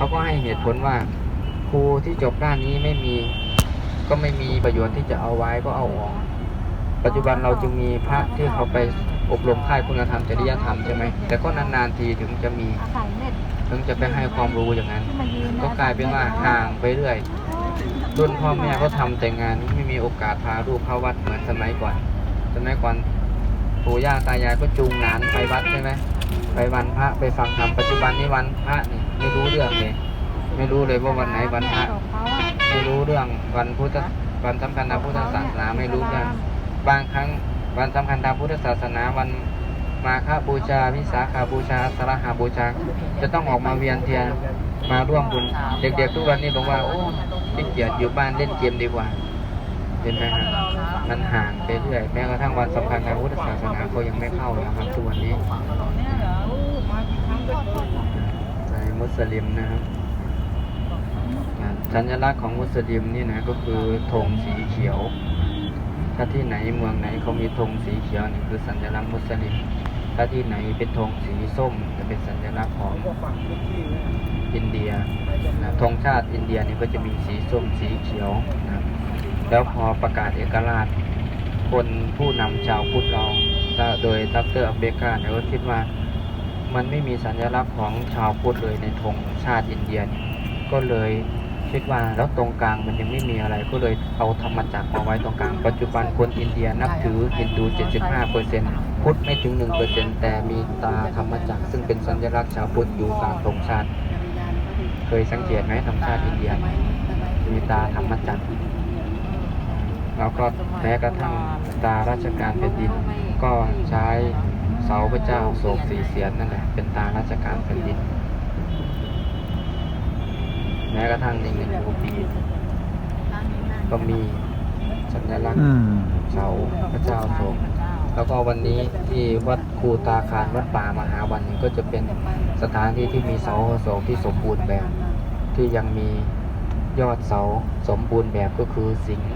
เขาก็ให้เหตุผลว่า ครูที่จบด้านนี้ไม่มี ก็ไม่มีประโยชน์ที่จะเอาไว้ก็เอาออก ปัจจุบันเราจึงมีพระที่เขาไปอบรมค่ายคุณธรรมจริยธรรมใช่ไหมแต่ก็นานๆทีถึงจะมีถึงจะไปให้ความรู้อย่างนั้น ก็กลายเป็นว่าห่างไปเรื่อยรุ่นพ่อแม่ก็ทำแต่งานไม่มีโอกาสพาลูกเข้าวัดเหมือนสมัยก่อนสมัยก่อนปู่ย่าตายายก็จูงหลานไปวัดใช่ไหม ไปวันพระไปฟังธรรมปัจจุบันนี้วันพระนี่ไม่รู้เรื่องเลย ไม่รู้เลยว่าวันไหนวันพระไม่รู้เรื่องวันพุทธวันสำคัญทางพุทธศาสนาไม่รู้เรื่องบางครั้งวันสำคัญทางพุทธศาสนาวันมาฆบูชาวิสาขาบูชาสารหาบูชา จะต้องออกมาเวียนเทียนมาร่วมบุญเด็กๆทุกวันนี้บอกว่าโอ้ขี้เกียจอยู่บ้านเล่นเกมดีกว่าเห็นไหมครับมันห่างไปเรื่อยแม้กระทั่งวันสำคัญทางพุทธศาสนาก็ยังไม่เข้าเลยครับทุกวันนี้ในมุ สลิมนะครับสัญลักษณ์ของมุสลิมนี่นะก็คือธงสีเขียว ถ้าที่ไหนเมืองไหนเขามีธงสีเขียวนี่คือสัญลักษณ์มุสลิม ถ้าที่ไหนเป็นธงสีส้มจะเป็นสัญลักษณ์ของอินเดียนะธงชาติอินเดียนี่ก็จะมีสีส้มสีเขียวนะแล้วพอประกาศเอกราช คนผู้นำชาวพุทธเราโดยดรอัเบกาเนี่ยก็คิดว่า มันไม่มีสัญลักษณ์ของชาวพุทธเลยในธงชาติอินเดียก็เลยคิดว่าแล้วตรงกลางมันยังไม่มีอะไรก็เลยเอาธรรมจักรมาไว้ตรงกลาง ปัจจุบันคนอินเดียนับถือฮินดู 75%พุทธไม่ถึง 1%แต่มีตาธรรมจักรซึ่งเป็นสัญลักษณ์ชาวพุทธอยู่กลางธงชาติ เคยสังเกตไหมธรรมชาติอินเดีย มีตาธรรมจักรแล้วก็แม้กระทั่งตาราชการแผ่นดินก็ใช้ เสาพระเจ้าโศกสีเสียนนั่นแหละเป็นตาราชการแผ่นดิน แม้กระทั่งในเงินรูปีก็มีสัญลักษณ์อืมเสาพระเจ้าโศกแล้วก็วันนี้ที่วัดคูตาคารวัดป่ามหาวันนี้ก็จะเป็นสถานที่ที่มีเสาโศกที่สมบูรณ์แบบ ที่ยังมียอดเสาสมบูรณ์แบบก็คือสิงห์